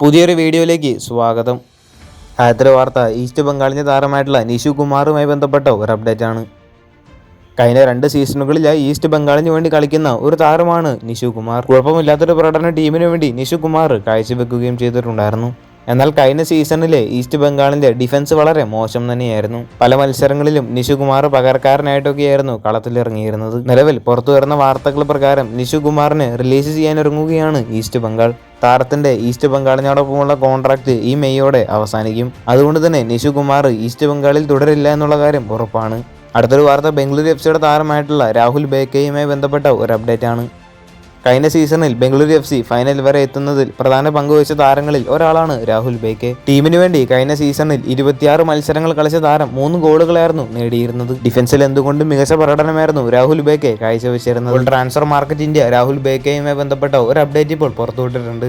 പുതിയൊരു വീഡിയോയിലേക്ക് സ്വാഗതം. ആദ്യത്തെ വാർത്ത ഈസ്റ്റ് ബംഗാളിന്റെ താരമായിട്ടുള്ള നിഷു കുമാറുമായി ബന്ധപ്പെട്ട ഒരു അപ്ഡേറ്റ് ആണ് കഴിഞ്ഞ രണ്ട് സീസണുകളിലായി ഈസ്റ്റ് ബംഗാളിന് വേണ്ടി കളിക്കുന്ന ഒരു താരമാണ് നിഷു കുമാർ. കുഴപ്പമില്ലാത്തൊരു പ്രകടനം ടീമിന് വേണ്ടി നിഷു കുമാർ കാഴ്ചവെക്കുകയും ചെയ്തിട്ടുണ്ടായിരുന്നു. എന്നാൽ കഴിഞ്ഞ സീസണിലെ ഈസ്റ്റ് ബംഗാളിന്റെ ഡിഫൻസ് വളരെ മോശം തന്നെയായിരുന്നു. പല മത്സരങ്ങളിലും നിഷുകുമാർ പകരക്കാരനായിട്ടൊക്കെയായിരുന്നു കളത്തിലിറങ്ങിയിരുന്നത്. നിലവിൽ പുറത്തു വരുന്ന വാർത്തകൾ പ്രകാരം നിഷുകുമാറിനെ റിലീസ് ചെയ്യാൻ ഇറങ്ങുകയാണ് ഈസ്റ്റ് ബംഗാൾ. താരത്തിന്റെ ഈസ്റ്റ് ബംഗാളിനോടൊപ്പമുള്ള കോൺട്രാക്ട് ഈ മെയ്യോടെ അവസാനിക്കും. അതുകൊണ്ട് തന്നെ നിഷു കുമാർ ഈസ്റ്റ് ബംഗാളിൽ തുടരില്ല എന്നുള്ള കാര്യം ഉറപ്പാണ്. അടുത്തൊരു വാർത്ത ബംഗളൂരു എഫ് സിയുടെ താരമായിട്ടുള്ള രാഹുൽ ബേക്കയുമായി ബന്ധപ്പെട്ട ഒരു അപ്ഡേറ്റ് ആണ്. കഴിഞ്ഞ സീസണിൽ ബംഗളൂരു എഫ് സി ഫൈനൽ വരെ എത്തുന്നതിൽ പ്രധാന പങ്കുവഹിച്ച താരങ്ങളിൽ ഒരാളാണ് രാഹുൽ ബേക്കെ. ടീമിനു വേണ്ടി കഴിഞ്ഞ സീസണിൽ ഇരുപത്തിയാറ് മത്സരങ്ങൾ കളിച്ച താരം മൂന്ന് ഗോളുകളായിരുന്നു നേടിയിരുന്നത്. ഡിഫൻസിൽ എന്തുകൊണ്ടും മികച്ച പ്രകടനമായിരുന്നു രാഹുൽ ബേക്കെ കാഴ്ചവെച്ചിരുന്നത്. ട്രാൻസ്ഫർ മാർക്കറ്റ് ഇന്ത്യ രാഹുൽ ബേക്കയുമായി ബന്ധപ്പെട്ട ഒരു അപ്ഡേറ്റ് ഇപ്പോൾ പുറത്തുവിട്ടിട്ടുണ്ട്.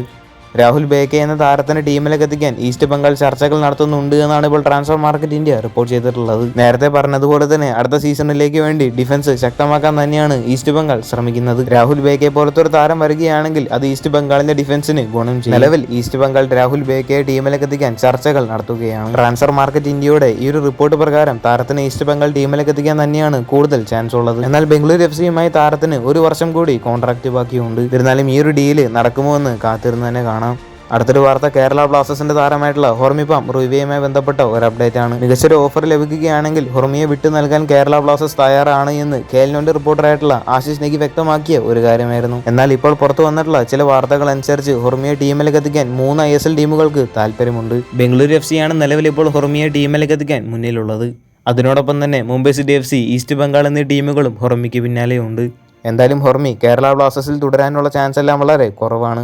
രാഹുൽ ബേക്കെ എന്ന താരത്തിന് ടീമിലേക്ക് എത്തിക്കാൻ ഈസ്റ്റ് ബംഗാൾ ചർച്ചകൾ നടത്തുന്നുണ്ട് എന്നാണ് ഇപ്പോൾ ട്രാൻസ്ഫർ മാർക്കറ്റ് ഇന്ത്യ റിപ്പോർട്ട് ചെയ്തിട്ടുള്ളത്. നേരത്തെ പറഞ്ഞതുപോലെ തന്നെ അടുത്ത സീസണിലേക്ക് വേണ്ടി ഡിഫൻസ് ശക്തമാക്കാൻ തന്നെയാണ് ഈസ്റ്റ് ബംഗാൾ ശ്രമിക്കുന്നത്. രാഹുൽ ബേക്കെ പോലത്തെ ഒരു താരം വരികയാണെങ്കിൽ അത് ഈസ്റ്റ് ബംഗാളിന്റെ ഡിഫൻസിന് ഗുണം ചെയ്യും. നിലവിൽ ഈസ്റ്റ് ബംഗാൾ രാഹുൽ ബേക്കയെ ടീമിലേക്ക് എത്തിക്കാൻ ചർച്ചകൾ നടത്തുകയാണ്. ട്രാൻസ്ഫർ മാർക്കറ്റ് ഇന്ത്യയുടെ ഈ ഒരു റിപ്പോർട്ട് പ്രകാരം താരത്തിന് ഈസ്റ്റ് ബംഗാൾ ടീമിലേക്ക് എത്തിക്കാൻ തന്നെയാണ് കൂടുതൽ ചാൻസ് ഉള്ളത്. എന്നാൽ ബംഗളൂരു എഫ് സിയുമായി താരത്തിന് ഒരു വർഷം കൂടി കോൺട്രാക്ട് ബാക്കിയുണ്ട്. എന്നിരുന്നാലും ഈ ഒരു ഡീൽ നടക്കുമോ എന്ന് കാത്തിരുന്ന് തന്നെ കാണാം. അടുത്തൊരു വാർത്ത കേരള ബ്ലാസ്റ്റേഴ്സിന്റെ താരമായിട്ടുള്ള ഹൊർമിപ്പം റുവിയുമായി ബന്ധപ്പെട്ട ഒരു അപ്ഡേറ്റ് ആണ്. മികച്ചൊരു ഓഫർ ലഭിക്കുകയാണെങ്കിൽ ഹൊർമിയെ വിട്ടു നൽകാൻ കേരള ബ്ലാസ്റ്റേഴ്സ് തയ്യാറാണ് എന്ന് കേലിനോന്റെ റിപ്പോർട്ടറായിട്ടുള്ള ആശിഷ് നെഗി വ്യക്തമാക്കിയ ഒരു കാര്യമായിരുന്നു. എന്നാൽ ഇപ്പോൾ പുറത്തു വന്നിട്ടുള്ള ചില വാർത്തകൾ അനുസരിച്ച് ഹൊർമിയെ ടീമിലേക്ക് എത്തിക്കാൻ മൂന്ന് ഐ എസ് എൽ ടീമുകൾക്ക് താല്പര്യമുണ്ട് ബംഗളൂരു എഫ് സിയാണ് നിലവിൽ ഇപ്പോൾ ഹൊർമിയെ ടീമിലേക്ക് എത്തിക്കാൻ മുന്നിലുള്ളത്. അതിനോടൊപ്പം തന്നെ Mumbai city F C east Bengal എന്നീ ടീമുകളും ഹൊർമിക്ക് പിന്നാലെയുണ്ട്. എന്തായാലും ഹൊർമി കേരള ബ്ലാസ്റ്റേഴ്സിൽ തുടരാനുള്ള ചാൻസ് എല്ലാം വളരെ കുറവാണ്.